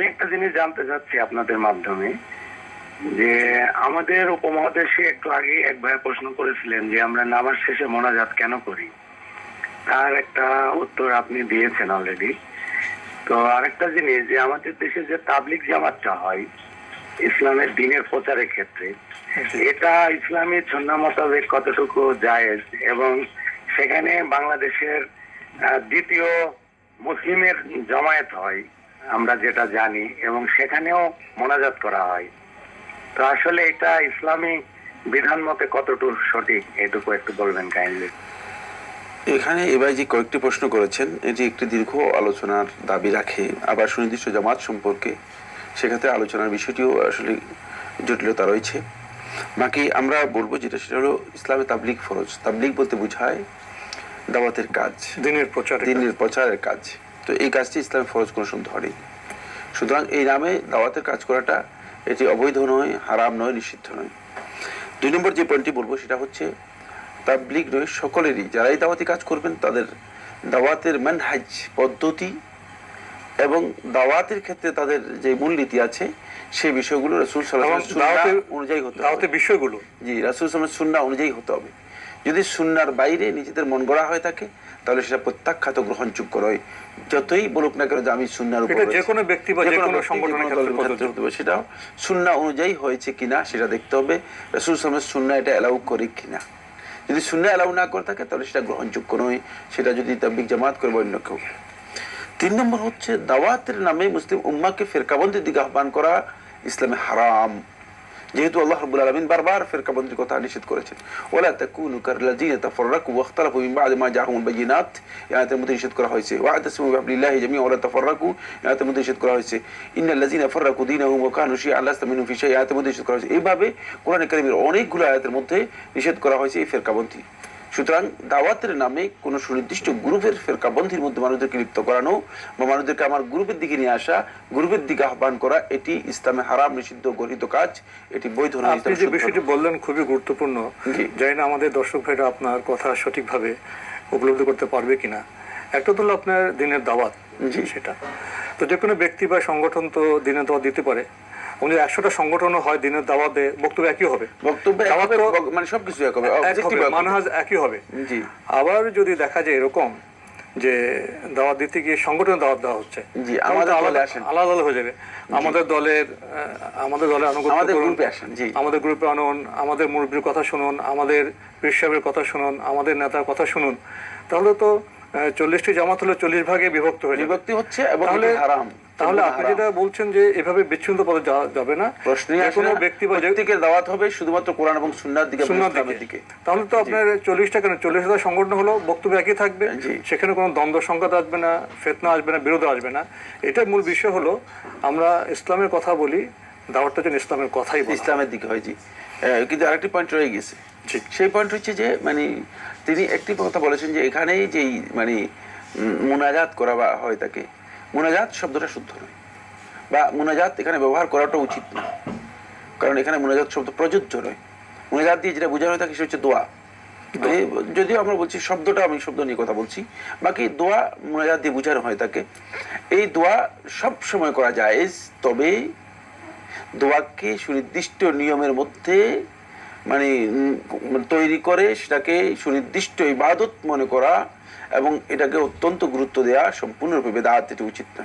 আমি একটা জিনিস জানতে চাচ্ছি আপনাদের মাধ্যমে, যে আমাদের উপমহাদেশে একটু আগে এক ভাই প্রশ্ন করেছিলেন যে আমরা নামাজ শেষে মোনাজাত কেন করি? তার একটা উত্তর আপনি দিয়েছেন অলরেডি তো আরেকটা জিনিস, যে আমাদের দেশে যে তাবলিক জামাতটা হয়, ইসলামের দিনের প্রচারের ক্ষেত্রে, এটা ইসলামী ছন্না মোতাবেক কতটুকু জায়েজ? এবং সেখানে বাংলাদেশের দ্বিতীয় মুসলিমের জমায়েত হয় আমরা যেটা জানি এবং সেখানেও মোনাজাত করা হয়। তো আসলে এটা ইসলামী বিধান মতে কতটুকু সঠিক এটুকু একটু বলবেন কাইন্ডলি এখানে এবার যে কয়েকটি প্রশ্ন করেছেন এটি একটি দীর্ঘ আলোচনার দাবি রাখে আবার সুনির্দিষ্ট জামাত সম্পর্কে সেক্ষেত্রে আলোচনার বিষয়টিও আসলে জটিলতা রয়েছে। বাকি আমরা বলব যেটা সেটা হলো ইসলামে তাবলিক ফরজ। তাবলিক বলতে বোঝায় দাওয়াতের কাজ। দিনের প্রচার দিনের প্রচারের কাজ। তো এই কাজটি ইসলামে ফরজ কোনো সময় ধরেনি সুতরাং এই নামে দাওয়াতের কাজ করাটা এটি অবৈধ নয় হারাম নয় নিষিদ্ধ নয়। দুই নম্বর যে পয়েন্টটি বলব সেটা হচ্ছে তাবলিগ নয় সকলেরই যারাই দাওয়াতি কাজ করবেন তাদের দাওয়াতের মানহাজ পদ্ধতি এবং দাওয়াতের ক্ষেত্রে তাদের যে মূলনীতি আছে সেই বিষয়গুলো রসুল দাওয়াতের অনুযায়ী হতে হবে। বিষয়গুলো। জি রাসুল সাল্লাল্লাহু সুন্না অনুযায়ী হতে হবে। যদি সুন্নার বাইরে নিজেদের মন গড়া হয়ে থাকে তাহলে সেটা প্রত্যাখ্যাত গ্রহণযোগ্য নয়। যতই বলুক না কেন যে আমি সুন্নার উপর যে কোনো ব্যক্তি বা যে কোনো সংগঠনের যে ক্ষেত্রে দলের ক্ষেত্রে হতে হবে সেটা সুন্না অনুযায়ী হয়েছে কিনা সেটা দেখতে হবে। রাসুল সাল্লাল্লাহু সুন্না এটা অ্যালাউ করে কিনা। যদি সুন্না অ্যালাউ না করে থাকে তাহলে সেটা গ্রহণযোগ্য নয়। সেটা যদি তাবলিক জামাত করবে অন্য কেউ। তিন নম্বর হচ্ছে দাওয়াতের নামে মুসলিম উম্মাকে ফেরকাবন্দির দিকে আহ্বান করা ইসলামে হারাম। যেহেতু আল্লাহ রাব্বুল আলামিন বারবার ফেরকাবন্দির কথা নিষেধ করেছেন ওয়ালা তাকুনু কাল্লাযিনা তাফাররাকু ওয়াখতালাফু মিন বা'দি মা জাআহুমুল বায়িনাত এই আয়াতের মধ্যে নিষেধ করা হয়েছে ওয়া'তাসিমু বিহাবলিল্লাহি জামিআন ওয়ালা তাফাররাকু এই আয়াতের মধ্যে নিষেধ করা হয়েছে ইন্নাল্লাযিনা ফাররাকু দীনাহুম ওয়া কানু শিয়া'আন লাস্তা মিনহুম ফি শাই'in আয়াতের মধ্যে নিষেধ করা হয়েছে এইভাবে কোরআনে কারীমের অনেকগুলো আয়াতের মধ্যে নিষেধ করা হয়েছে এই ফেরকাবন্দি সুতরাং দাওয়াতের নামে কোন সুনির্দিষ্ট গ্রুপের ফেরকাবন্দির মধ্যে মানুষদেরকে লিপ্ত করানো বা মানুষদেরকে আমার গ্রুপের দিকে নিয়ে আসা গ্রুপের দিকে আহ্বান করা এটি ইসলামে হারাম নিষিদ্ধ গঠিত কাজ এটি বৈধ নয় আপনি যে বিষয়টি বললেন খুবই গুরুত্বপূর্ণ। জানি না আমাদের দর্শক ভাইরা আপনার কথা সঠিকভাবে উপলব্ধি করতে পারবে কিনা একটা তো আপনার দিনের দাওয়াত জি। সেটা তো যে কোনো ব্যক্তি বা সংগঠন তো দিনের দাওয়াত দিতে পারে উনি একশোটা সংগঠনও হয় দিনের দাওয়াতে। বক্তব্য একই হবে। বক্তব্য মানে সবকিছু এক হবে। মানহাজ একই হবে। জি। আবার যদি দেখা যায় এরকম যে দাওয়াত দিতে গিয়ে সংগঠনে দাওয়াত দেওয়া হচ্ছে জি, আমাদের দলে আলাদা আসেন। আলাদা আলাদা হয়ে যাবে। আমাদের দলের আমাদের দলে আমাদের গ্রুপে আসেন, জি। আমাদের গ্রুপে আনুন আমাদের মুরব্বীর কথা শুনুন আমাদের পীর কথা শুনুন আমাদের নেতার কথা শুনুন তাহলে তো চল্লিশটি জামাত হলে চল্লিশ ভাগে বিভক্ত হয়ে বিভক্তি হচ্ছে এবং হারাম। তাহলে আপনি যেটা বলছেন যে এভাবে বিচ্ছিন্ন পদে যাবে না প্রশ্নই আসে কোনো। ব্যক্তি বা প্রত্যেকের দাওয়াত হবে শুধুমাত্র কোরআন এবং সুন্নাহর দিকে ইসলামের দিকে। তাহলে তো আপনার চল্লিশটা কেন? চল্লিশ হাজার সংগঠন হলো বক্তব্য একই থাকবে। সেখানে কোনো দ্বন্দ্ব সংঘাত আসবে না ফেতনা আসবে না বিরোধ আসবে না। এটার মূল বিষয় হলো আমরা ইসলামের কথা বলি দাওয়াতটা যেন ইসলামের কথাই ইসলামের দিকে হয় জি। কিন্তু আরেকটি পয়েন্ট রয়ে গেছে। সেই পয়েন্ট হচ্ছে যে মানে তিনি একটি কথা বলেছেন যে এখানেই যেই মানে মোনাজাত করা হয় তাকে মুনাজাত শব্দটা শুদ্ধ নয়। বা মোনাজাত এখানে ব্যবহার করাটা উচিত নয় কারণ এখানে মোনাজাত শব্দ প্রযোজ্য নয়। মোনাজাত দিয়ে যেটা বোঝানো হয় থাকে সেটা হচ্ছে দোয়া। যদিও আমরা বলছি শব্দটা আমি শব্দ নিয়ে কথা বলছি। বাকি দোয়া মোনাজাত দিয়ে বোঝানো হয় তাকে। এই দোয়া সব সময় করা যায়। তবে দোয়াকে সুনির্দিষ্ট নিয়মের মধ্যে মানে তৈরি করে সেটাকে সুনির্দিষ্ট ইবাদত মনে করা এবং এটাকে অত্যন্ত গুরুত্ব দেওয়া সম্পূর্ণরূপে এটি উচিত নয়।